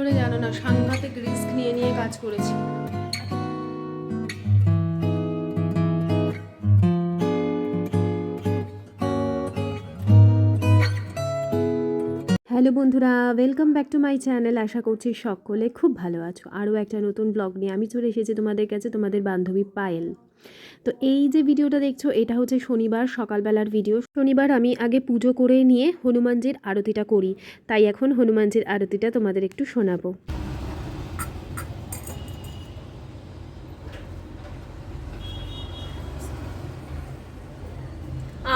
করে জানো না, সাংঘাতিক রিস্ক নিয়ে নিয়ে কাজ করেছি। হ্যালো বন্ধুরা welcome back to my channel আশা করছি সকলে খুব ভালো আছো। আরও একটা নতুন ব্লগ নিয়ে আমি চলে এসেছি তোমাদের কাছে, তোমাদের বান্ধবী পায়েল। তো এই যে ভিডিওটা দেখছ, এটা হচ্ছে শনিবার, সকালবেলার ভিডিও। শনিবার আমি আগে পুজো করে নিয়ে হনুমানজির আরতিটা করি। তাই এখন হনুমানজির আরতিটা তোমাদের একটু শোনাবো।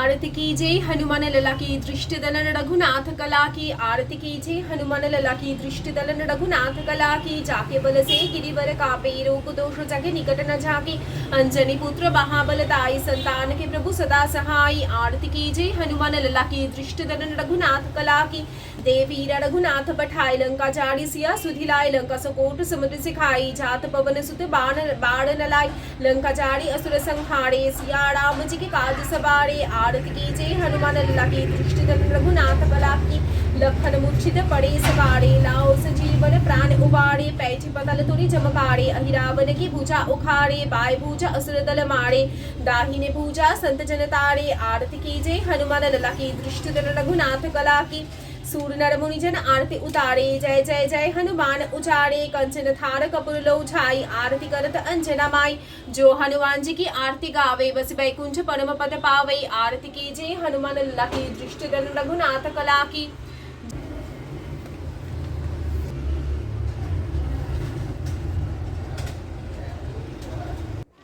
आरती की जय। हनुमान लला की दृष्टि दलन रघुनाथ कला की आरती की जय। हनुमान लला की दृष्टि दलन रघुनाथ कला की जाके बल से गिरिवर कापे रोग दोष जगे निकट न जाके अंजनी पुत्र महाबल ताई, संतान के प्रभु सदा सहाय। आरती की जय। हनुमान लला की दृष्टि दलन रघुनाथ कला की देवी रघुनाथ पठाई लंका चारी सिया सुधिलाई लंका सकोट समुद्र सिखाई, जात पवन सुत, बाण बाण नलाई, लंका चारी असुर संहारे सिया राम जी के काज सवारे, आरती कीजिए हनुमान लला की दृष्टि रघुनाथ बला की लखन मूर्छित पड़े सवारे, लाओ संजीवन प्राण उबारे, पैठी पतल तुरी चमकारे अहिरावन की भुजा उखाड़े बाय भुजा असुर दल मारे, दाहिने भुजा संत जन तारे, आरती कीजिए हनुमान लला की दृष्टि रघुनाथ कला की सूर नर मुनिजन आरती उतारे। जय जय जय, हनुमान उचारे। कंचन थार कपूर लो छाई आरती करत अंजना माई। जो हनुमान जी की आरती गावे, बस बैकुंठ परम पद पावे। आरती की जय हनुमान लखी। की दृष्टि रघुनाथ कला की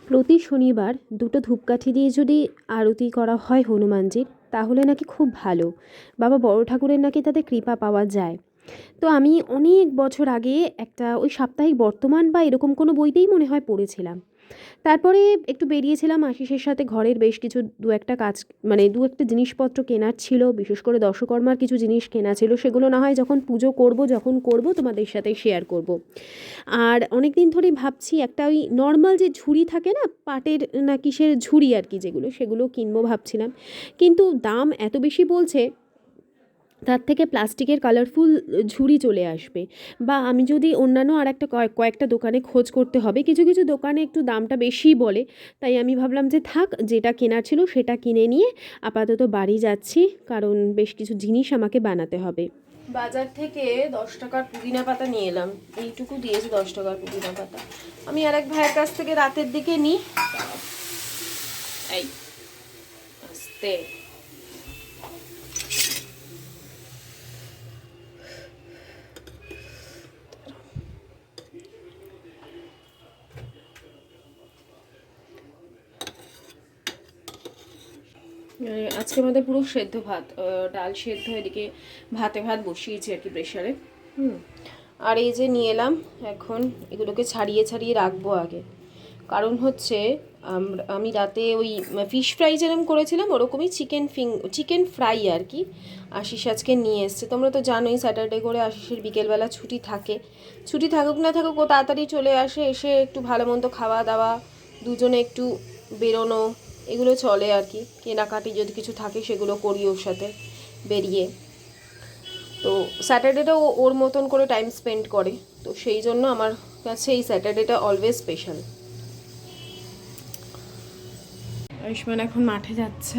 প্রতি শনিবার দুটো ধূপকাঠি দিয়ে যদি আরতি করা হয় হনুমানজির, তাহলে নাকি খুব ভালো। বাবা বড় ঠাকুরের নাকি তাতে কৃপা পাওয়া যায়। তো আমি অনেক বছর আগে একটা ওই সাপ্তাহিক বর্তমান বা এরকম কোনো বইতেই মনে হয় পড়েছিলাম। তারপরে একটু বেরিয়েছিলাম আশিসের সাথে ঘরের বেশ কিছু দু একটা কাজ মানে দু একটা জিনিসপত্র কেনার ছিল, বিশেষ করে দশকর্মার কিছু জিনিস কেনা ছিল, সেগুলো না হয় যখন পুজো করব, যখন করব, তোমাদের সাথে শেয়ার করব। আর অনেক দিন ধরেই ভাবছি একটা ওই নর্মাল যে ঝুড়ি থাকে না, পাটের না কিসের ঝুড়ি আর কি যেগুলো, সেগুলো কিনবো ভাবছিলাম। কিন্তু দাম এত বেশি বলছে তার থেকে প্লাস্টিকের কালারফুল ঝুড়ি চলে আসবে। বা আমি যদি অন্যান্য আর একটা কয়েক কয়েকটা দোকানে খোঁজ করতে হবে, কিছু কিছু দোকানে একটু দামটা বেশি বলে, তাই আমি ভাবলাম যে থাক, যেটা কেনার ছিল সেটা কিনে নিয়ে আপাতত বাড়ি যাচ্ছি, কারণ বেশ কিছু জিনিস আমাকে বানাতে হবে। বাজার থেকে দশ টাকার পুদিনা পাতা নিয়ে এলাম। এইটুকু দিয়েছে দশ টাকার পুদিনা পাতা। আমি আর এক ভাইয়ের কাছ থেকে রাতের দিকে নিই। এই, আস্তে। আজকে আমাদের পুরো সেদ্ধ ভাত ডাল সেদ্ধ, এদিকে ভাতে ভাত বসিয়েছি আর কি প্রেশারে হুম। আর এই যে নিয়ে এলাম, এখন এগুলোকে ছাড়িয়ে ছাড়িয়ে রাখব আগে। কারণ হচ্ছে আম- রাতে ওই ফিশ ফ্রাই যেরকম করেছিলাম, ওরকমই চিকেন ফিং চিকেন ফ্রাই আর কি আশিস আজকে নিয়ে এসছে। তোমরা তো জানোই স্যাটারডে করে আশিসের বিকেলবেলা ছুটি থাকে। ছুটি থাকুক না থাকুক, ও তাড়াতাড়ি চলে আসে, এসে একটু ভালো মন্দ খাওয়া দাওয়া, দুজনে একটু বেরোনো এগুলো চলে আর কি। কেনাকাটি যদি কিছু থাকে সেগুলো করি ওর সাথে বেরিয়ে। তো স্যাটারডেটাও ওর মতন করে টাইম স্পেন্ড করে। তো সেই জন্য আমার কাছে এই স্যাটারডেটা অলওয়েজ স্পেশাল আয়ুষ্মান এখন মাঠে যাচ্ছে।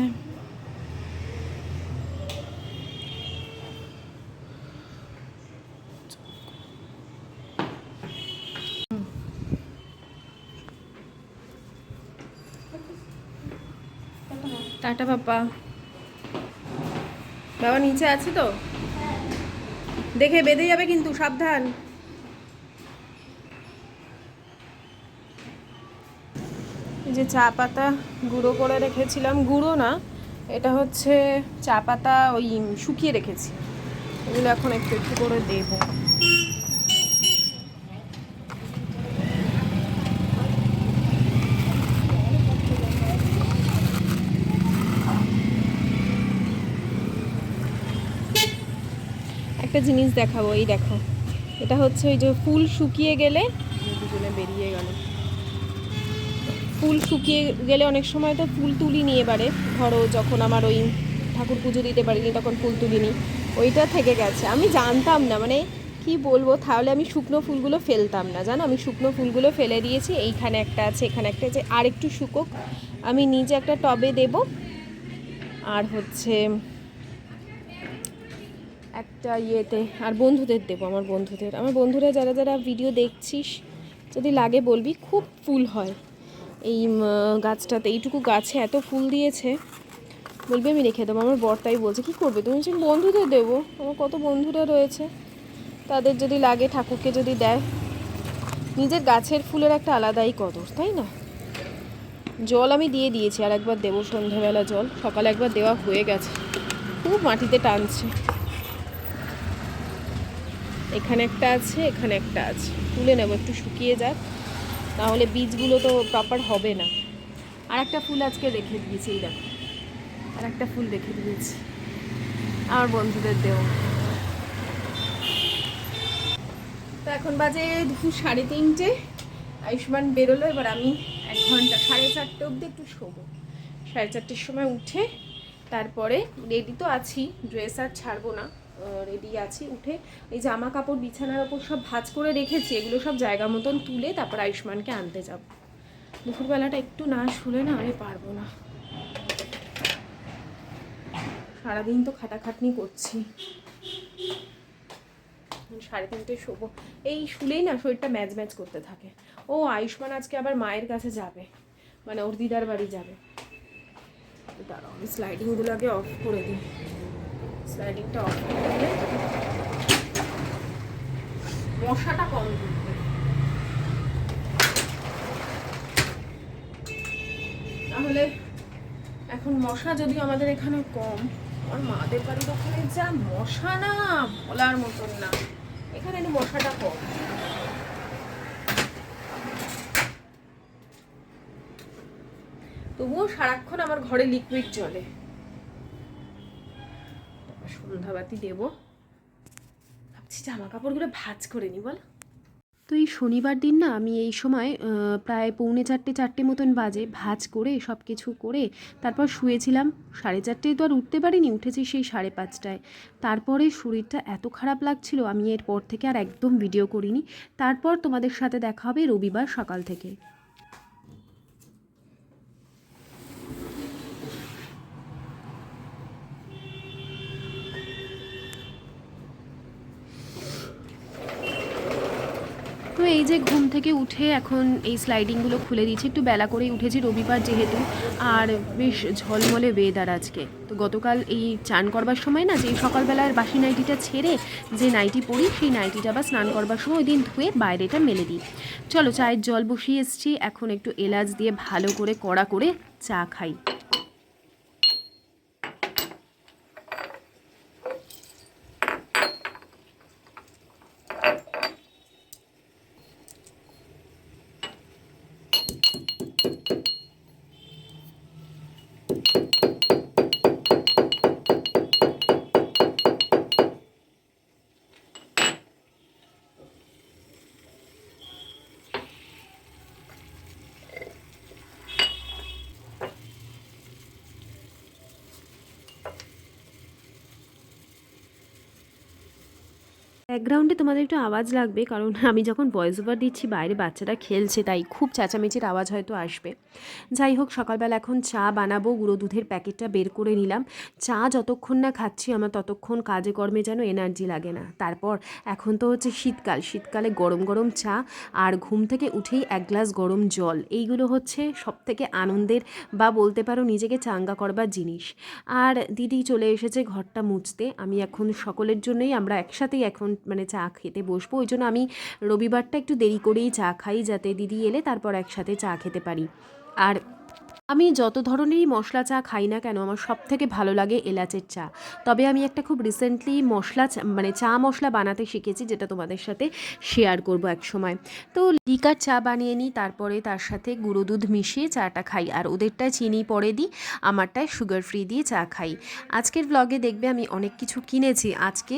Tata papa. বাবা নিচে আছে তো? দেখে বেঁধে যাবে কিন্তু, সাবধান। যে চা পাতা গুঁড়ো করে রেখেছিলাম। গুঁড়ো না, এটা হচ্ছে চা পাতা ওই শুকিয়ে রেখেছি। এগুলো এখন একটু একটু করে দেবো। একটা জিনিস দেখাবো, এই দেখো। এটা হচ্ছে ওই যে ফুল শুকিয়ে গেলে দুজনে বেরিয়ে গেল। ফুল শুকিয়ে গেলে অনেক সময় তো ফুল তুলি নিয়ে এবারে। ধরো যখন আমার ওই ঠাকুর পুজো দিতে পারিনি, তখন ফুল তুলি তুলিনি। ওইটা থেকে গেছে। আমি জানতাম না মানে কি বলব, তাহলে আমি শুকনো ফুলগুলো ফেলতাম না। জানো, আমি শুকনো ফুলগুলো ফেলে দিয়েছি, এইখানে একটা আছে, এখানে একটা আছে আর একটু শুকোক। আমি নিজে একটা টবে দেব। আর হচ্ছে একটা ইয়েতে আর বন্ধুদের দেবো আমার বন্ধুদের। আমার বন্ধুরা যারা যারা ভিডিও দেখছিস যদি লাগে বলবি খুব ফুল হয়। এই গাছটাতে এইটুকু গাছে এত ফুল দিয়েছে বলবি আমি রেখে দেবো। আমার বরটাই বলছে কী করবে তুমি? বলছি, বন্ধুদের দেবো। আমার কত বন্ধুরা রয়েছে। তাদের যদি লাগে ঠাকুরকে যদি দেয় নিজের গাছের ফুলের একটা আলাদাই কদর তাই না? জল আমি দিয়ে দিয়েছি আর একবার দেবো সন্ধ্যাবেলা জল। সকালে একবার দেওয়া হয়ে গেছে। খুব মাটিতে টানছে। এখানে একটা আছে, এখানে একটা আছে। তুলে নেব, একটু শুকিয়ে যাক। নাহলে বীজগুলো তো প্রপার হবে না। আর একটা ফুল আজকে রেখে দিয়েছি, এই দেখো। আর একটা ফুল রেখে দিয়েছি। আমার বন্ধুদের দেও তো এখন বাজে দুপুর সাড়ে তিনটে। আয়ুষ্মান বেরোলো, এবার আমি এক ঘণ্টা, সাড়ে চারটে অবধি একটু শোবো। সাড়ে চারটের সময় উঠে তারপরে রেডি তো আছি ড্রেস আর ছাড়বো না। রেডি আছি, উঠে এই জামা কাপড়, বিছানার ওপর সব ভাঁজ করে রেখেছি, এগুলো সব জায়গা মতন তুলে তারপর আয়ুষ্মানকে আনতে যাব। দুপুরবেলাটা একটু না শুলে না আমি পারব না। সারাদিন তো খাটাখাটনি করছি। সাড়ে তিনটে শোবো। এই শুলেই না শরীরটা ম্যাচ ম্যাচ করতে থাকে। ও, আয়ুষ্মান আজকে আবার মায়ের কাছে যাবে। মানে ওর দিদার বাড়ি যাবে। দাঁড়াও, আমি স্লাইডিংগুলো আগে অফ করে দিই। স্লাইডিংটা অফ করে দিলে মশাটা কম ঢুকবে। তাহলে এখন মশা যদিও আমাদের এখানে কম আমার মাদের বাড়ির ওখানে যা মশা না, বলার মতন না, এখানে মশাটা কম। তবুও সারাক্ষণ আমার ঘরে লিকুইড চলে। সন্ধ্যাবাতি দেবো। ভাবছি জামা কাপড়গুলো ভাজ করে নি, বল। তো এই শনিবার দিন না আমি এই সময় প্রায় পৌনে চারটে চারটে মতন বাজে ভাজ করে সব কিছু করে তারপর শুয়েছিলাম। সাড়ে চারটেয় তো আর উঠতে পারিনি, উঠেছি সেই সাড়ে পাঁচটায়। তারপরে শরীরটা এত খারাপ লাগছিল, আমি এরপর থেকে আর একদম ভিডিও করিনি। তারপর তোমাদের সাথে দেখা হবে রবিবার সকাল থেকে। এই যে ঘুম থেকে উঠে এখন এই স্লাইডিংগুলো খুলে দিয়েছি। একটু বেলা করেই উঠেছি রবিবার যেহেতু। আর বেশ ঝলমলে ওয়েদার আজকে। তো গতকাল এই চান করবার সময় না যে সকালবেলার বাসি নাইটিটা ছেড়ে যে নাইটি পরি সেই নাইটিটা বা স্নান করবার সময় ওই দিন ধুয়ে বাইরেটা মেলে দিই। চলো চায়ের জল বসিয়ে এসছি। এখন একটু এলাচ দিয়ে ভালো করে কড়া করে চা খাই। ব্যাকগ্রাউন্ডে তোমাদের একটু আওয়াজ লাগবে, কারণ আমি যখন ভয়েস ওভার দিচ্ছি, বাইরে বাচ্চারা খেলছে, তাই খুব চেঁচামেচির আওয়াজ হয়তো আসবে। যাই হোক, সকালবেলা এখন চা বানাবো, গুঁড়ো দুধের প্যাকেটটা বের করে নিলাম। চা যতক্ষণ না খাচ্ছি, আমার ততক্ষণ কাজে কর্মে যেন এনার্জি লাগে না। তারপর এখন তো হচ্ছে শীতকাল, শীতকালে গরম গরম চা, আর ঘুম থেকে উঠেই এক গ্লাস গরম জল। এইগুলো হচ্ছে সব থেকে আনন্দের বা বলতে পারো নিজেকে চাঙ্গা করবার জিনিস। আর দিদি চলে এসেছে ঘরটা মুছতে। আমি এখন সকলের জন্যই আমরা একসাথেই এখন মানে চা খেতে বসবো। ওই জন্য আমি রবিবারটা একটু দেরি করেই চা খাই যাতে দিদি এলে তারপর একসাথে চা খেতে পারি। আর আমি যত ধরনেরই মশলা চা খাই না কেন, আমার সব থেকে ভালো লাগে এলাচের চা। তবে আমি একটা খুব রিসেন্টলি মশলা মানে চা মশলা বানাতে শিখেছি, যেটা তোমাদের সাথে শেয়ার করব এক সময়। তো লিকার চা বানিয়ে নিই, তারপরে তার সাথে গুঁড়ো দুধ মিশিয়ে চাটা খাই, আর ওদেরটায় চিনি পরে দিই, আমারটায় সুগার ফ্রি দিয়ে চা খাই। আজকের ব্লগে দেখবে আমি অনেক কিছু কিনেছি। আজকে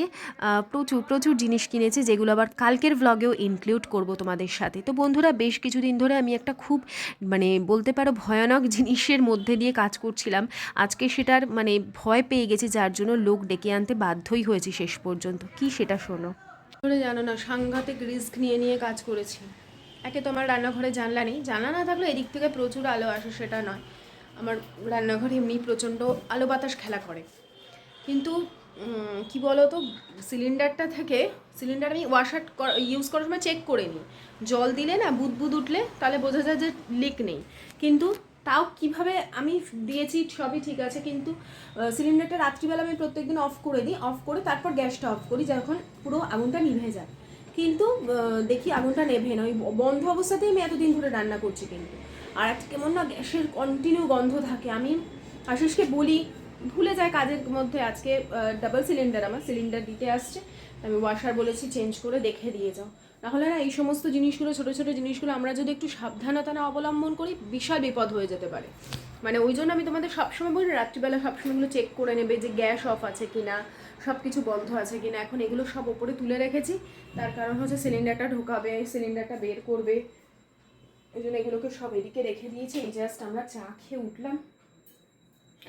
প্রচুর প্রচুর জিনিস কিনেছি, যেগুলো আবার কালকের ব্লগেও ইনক্লুড করব তোমাদের সাথে। তো বন্ধুরা, বেশ কিছুদিন ধরে আমি একটা খুব মানে বলতে পারো ভয়ানক জিনিসের মধ্যে দিয়ে কাজ করছিলাম। আজকে সেটার মানে ভয় পেয়ে গেছি, যার জন্য লোক ডেকে আনতে বাধ্যই হয়েছি শেষ পর্যন্ত। কি সেটা শোনো। জানো না, সাংঘাতিক রিস্ক নিয়ে নিয়ে কাজ করেছি। একে তো আমার রান্নাঘরে জানলা নেই। জানলা না থাকলে এদিক থেকে প্রচুর আলো আসে, সেটা নয়। আমার রান্নাঘরে এমনি প্রচণ্ড আলো বাতাস খেলা করে। কিন্তু কি বলো তো সিলিন্ডারটা থেকে, সিলিন্ডার আমি ওয়াশার ইউজ করার সময় চেক করে নিই। জল দিলে না, বুদবুদ উঠলে, তাহলে বোঝা যায় যে লিক নেই। কিন্তু তাও কীভাবে আমি দিয়েছি সবই ঠিক আছে, কিন্তু সিলিন্ডারটা রাত্রিবেলা আমি প্রত্যেকদিন অফ করে দিই অফ করে তারপর গ্যাসটা অফ করি যখন পুরো আগুনটা নিভে যায়। কিন্তু দেখি আগুনটা নেভে না, ওই বন্ধ অবস্থাতেই আমি এতদিন ধরে রান্না করছি কিন্তু। আর একটা কেমন না গ্যাসের কন্টিনিউ গন্ধ থাকে, আমি আশিসকে বলি, ভুলে যায় কাজের মধ্যে আজকে ডাবল সিলিন্ডার আমার সিলিন্ডার দিতে আসছে, আমি ওয়াশার বলেছি চেঞ্জ করে দেখে দিয়ে যাও। নাহলে না এই সমস্ত জিনিসগুলো, ছোটো ছোটো জিনিসগুলো আমরা যদি একটু সাবধানতা না অবলম্বন করি, বিশাল বিপদ হয়ে যেতে পারে। মানে ওই জন্য আমি তোমাদের সবসময় বলি, রাত্রিবেলা সবসময় এগুলো চেক করে নেবে যে গ্যাস অফ আছে কিনা সব কিছু বন্ধ আছে কিনা। এখন এগুলো সব ওপরে তুলে রেখেছি। তার কারণ হচ্ছে সিলিন্ডারটা ঢোকাবে সিলিন্ডারটা বের করবে। ওই জন্য এগুলোকে সব এদিকে রেখে দিয়েছি। এই জাস্ট আমরা চা খেয়ে উঠলাম।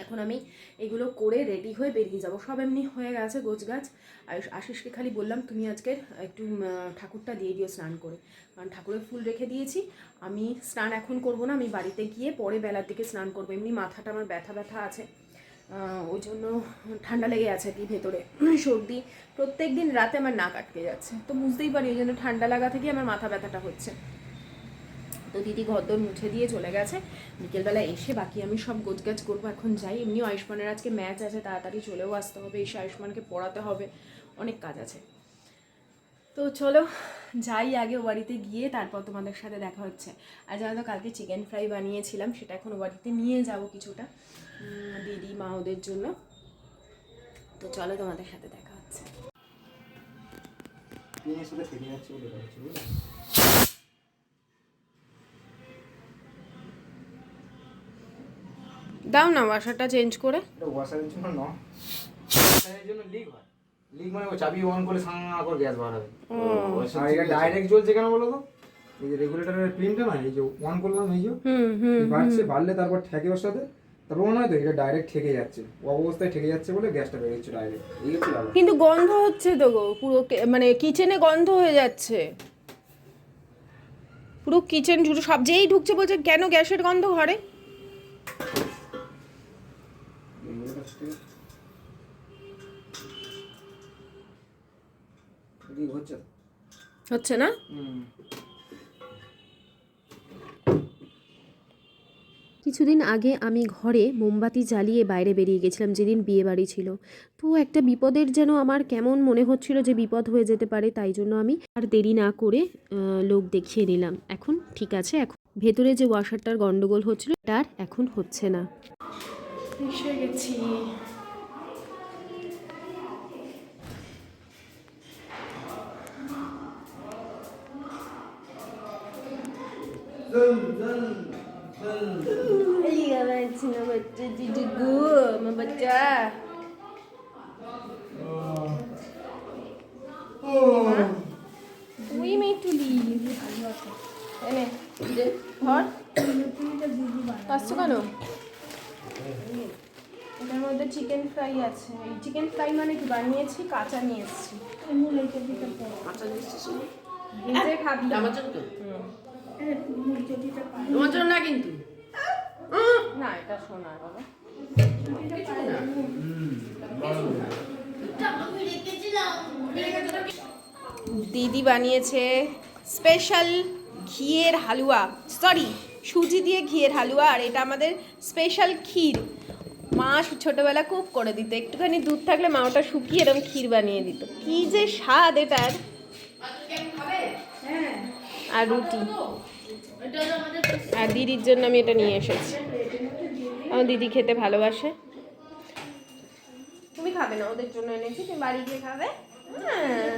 এখন আমি এগুলো করে রেডি হয়ে বেরিয়ে যাব। সব এমনি হয়ে গেছে গোছ গাছ আর আশিসকে খালি বললাম, তুমি আজকের একটু ঠাকুরটা দিয়ে দিও স্নান করে। কারণ ঠাকুরের ফুল রেখে দিয়েছি। আমি স্নান এখন করব না, আমি বাড়িতে গিয়ে পরে বেলার দিকে স্নান করব। এমনি মাথাটা আমার ব্যথা ব্যথা আছে। ওই জন্য ঠান্ডা লেগে আছে কি ভেতরে। সর্দি প্রত্যেক দিন রাতে আমার নাক আটকে যাচ্ছে। তো বুঝতেই পারি ওই জন্য ঠান্ডা লাগা থেকে আমার মাথা ব্যথাটা হচ্ছে। তো দিদি ঘরদোর মুছে দিয়ে চলে গেছে। বিকেলবেলা এসে বাকি আমি সব গোছগাছ করব, এখন যাই। এমনিও আয়ুষ্মানের আজকে ম্যাচ আছে, তাড়াতাড়ি চলেও আসতে হবে, এসে আয়ুষ্মানকে পড়াতে হবে, অনেক কাজ আছে। তো চলো, যাই আগে ও বাড়িতে গিয়ে তারপর তোমাদের সাথে দেখা হচ্ছে। আর জানো তো কালকে চিকেন ফ্রাই বানিয়েছিলাম, সেটা এখন ও বাড়িতে নিয়ে যাব কিছুটা দিদি, মা ওদের জন্য। তো চলো তোমাদের সাথে দেখা হচ্ছে। দাও না বাসাটা চেঞ্জ করে। ওয়াশারের জন্য নয় ওয়াশারের জন্য লিক হয়। লিক মানে ও চাবি অন করে সাঙ্গা করে গ্যাস বার হবে। আর এটা ডাইরেক্ট জ্বলছে কেন বলো তো? এই যে রেগুলেটরের পিনটা না এই যে অন করলাম এই যে বাড়ছে বাড়লে তারপর ঠেকে ওর সাথে। তারপর মনে হয় তো এটা ডাইরেক্ট ঠেকে যাচ্ছে। ও অবস্থায় ঠেকে যাচ্ছে বলে গ্যাসটা বেরোচ্ছে ডাইরেক্ট এই হচ্ছে কিন্তু গন্ধ হচ্ছে তো গো পুরো মানে কিচেনে গন্ধ হয়ে যাচ্ছে। পুরো কিচেন জুড়ে সব যেই ঢুকছে বলছে কেন গ্যাসের গন্ধ ঘরে? হচ্ছে না? কিছুদিন আগে আমি ঘরে মোমবাতি জ্বালিয়ে বাইরে বেরিয়ে গেছিলাম, যেদিন বিয়ে বাড়ি ছিল। তো একটা বিপদের যেন আমার কেমন মনে হচ্ছিল যে বিপদ হয়ে যেতে পারে, তাই জন্য আমি আর দেরি না করে লোক দেখিয়ে নিলাম। এখন ঠিক আছে, এখন ভেতরে যে ওয়াশারটার গন্ডগোল হচ্ছিল তার এখন হচ্ছে না। এসে গেছি to leave. এনে ধর আসছো কেন এটার মধ্যে চিকেন ফ্রাই আছে। এই চিকেন ফ্রাই মানে কি? বানিয়েছি কাঁচা নিয়ে এসেছি। ভেজে খাবি। আমার জন্য তোমার জন্য না কিন্তু? না এটা সোনার বাবা। দিদি বানিয়েছে স্পেশাল ঘিয়ের হালুয়া। সরি সুজি দিয়ে ঘিয়ের হালুয়া, আর এটা আমাদের স্পেশাল ক্ষীর। মা ছোটবেলা খুব করে দিত। একটুখানি দুধ থাকলে মা ওটা শুকিয়ে এরকম ক্ষীর বানিয়ে দিত। কি যে স্বাদ এটার। আর রুটি। আর দিদির জন্য আমি এটা নিয়ে এসেছি। আমার দিদি খেতে ভালোবাসে। তুমি খাবে না? ওদের জন্য এনেছি। তুমি বাড়ি গিয়ে খাবে? হ্যাঁ।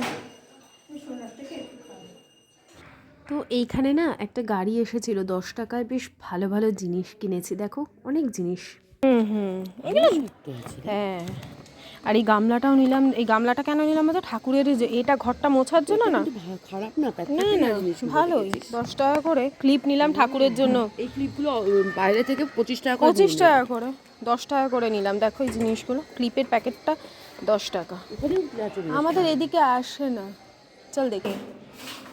তো এইখানে না একটা গাড়ি এসেছিল দশ টাকায় বেশ ভালো ভালো জিনিস কিনেছি। দেখো অনেক জিনিস। হুম হুম। এগুলো হ্যাঁ। আর এই গামলাটাও নিলাম এই গামলাটা কেন নিলাম বলতো? ঠাকুরের যে এটা ঘরটা মোছার জন্য না? খারাপ না না না ভালোই। দশ টাকা করে ক্লিপ নিলাম ঠাকুরের জন্য। এই ক্লিপগুলো বাইরে থেকে পঁচিশ টাকা পঁচিশ টাকা করে দশ টাকা করে নিলাম। দেখো এই জিনিসগুলো ক্লিপের প্যাকেটটা দশ টাকা। আমাদের এদিকে আসে না। চল দেখি।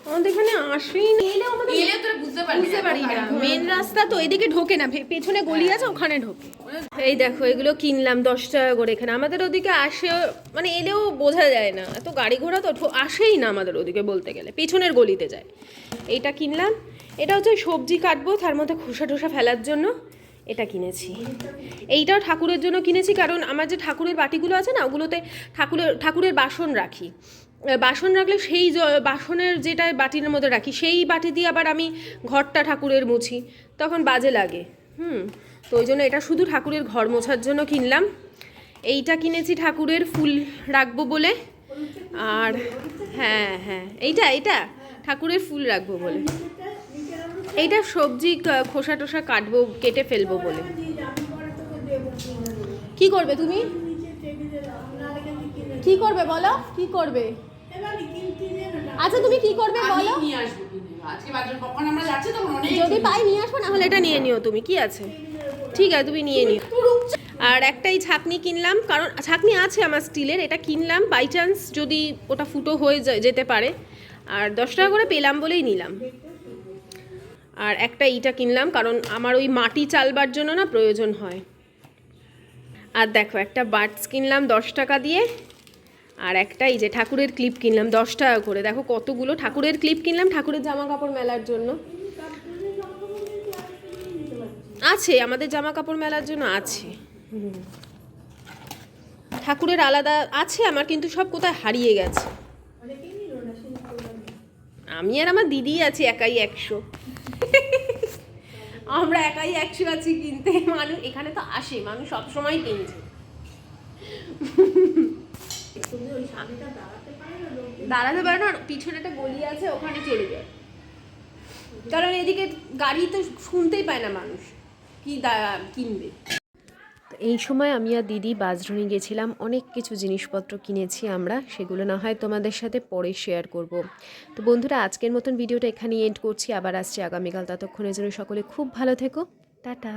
আমাদের এখানে আসেই না। এলে আমাদের এলে তোরা বুঝতে পারবি বুঝতে পারি না। মেন রাস্তা তো এদিকে ঢোকে না ভে- পেছনে গলি আছে ওখানে ঢোকে। এই দেখো এগুলো কিনলাম দশ টাকা করে এখানে। আমাদের ওদিকে আসে মানে এলেও বোঝা যায় না। এত গাড়ি ঘোড়া তো আসেই না আমাদের ওদিকে বলতে গেলে। পেছনের গলিতে যায়। এইটা কিনলাম। এটা হচ্ছে সবজি কাটবো তার মধ্যে খোসা টোসা ফেলার জন্য। এটা কিনেছি। এইটাও ঠাকুরের জন্য কিনেছি কারণ আমার যে ঠাকুরের বাটিগুলো আছে না ওগুলোতে ঠাকুরের ঠাকুরের বাসন রাখি। বাসন রাখলে সেই বাসনের যেটা বাটির মধ্যে রাখি, সেই বাটি দিয়ে আবার আমি ঘরটা ঠাকুরের মুছি। তখন বাজে লাগে। হুম, তো ওই জন্য এটা শুধু ঠাকুরের ঘর মোছার জন্য কিনলাম। এইটা কিনেছি ঠাকুরের ফুল রাখব বলে। আর হ্যাঁ হ্যাঁ এইটা এইটা, ঠাকুরের ফুল রাখব বলে। এইটা সবজি খোসা টোসা কাটবো, কেটে ফেলব বলে। কি করবে তুমি? কি করবে বলো? কি করবে? আচ্ছা তুমি কি করবে আমি বলো? নিয়ে আসব আজকে বাজার কখন আমরা যাচ্ছি তখন অনেক যদি পাই নিয়ে আসব না হলে এটা নিয়ে নিও তুমি কি আছে? ঠিক আছে তুমি নিয়ে নিও। আর একটাই ছাকনি কিনলাম কারণ ছাকনি আছে আমার স্টিলের এটা কিনলাম বাই চান্স যদি ওটা ফুটো হয়ে যেতে পারে। আর দশ টাকা করে পেলাম বলেই নিলাম। আর একটা ইটা কিনলাম কারণ আমার ওই মাটি চালবার জন্য না প্রয়োজন হয়। আর দেখো একটা বার্ডস কিনলাম দশ টাকা দিয়ে। আর একটা এই যে ঠাকুরের ক্লিপ কিনলাম, দশ টাকা করে। দেখো কতগুলো ঠাকুরের ক্লিপ কিনলাম ঠাকুরের জামা কাপড় মেলার জন্য। আছে, আমাদের জামা কাপড় মেলার জন্য আছে। ঠাকুরের আলাদা, আছে আমার, কিন্তু সব কোথায় হারিয়ে গেছে। আমি আর আমার দিদি আছি একাই একশো। আমরা একাই একশো আছি কিনতে। মানুষ, এখানে তো আসে, মানুষ সবসময় কিনছে। দাঁড়াতে পারে না পিছনে একটা গলি আছে, ওখানে চলে যায়। কারণ এদিকে গাড়ি তো শুনতেই পায় না মানুষ, কি কিনবে। এই সময় আমি আর দিদি বাজরুনি গেছিলাম, অনেক কিছু জিনিসপত্র কিনেছি আমরা, সেগুলো না হয় তোমাদের সাথে পরে শেয়ার করব। তো বন্ধুরা, আজকের মতন ভিডিওটা এখানেই এন্ড করছি, আবার আসছি আগামীকাল, ততক্ষণের জন্য সকলে খুব ভালো থেকো, টাটা।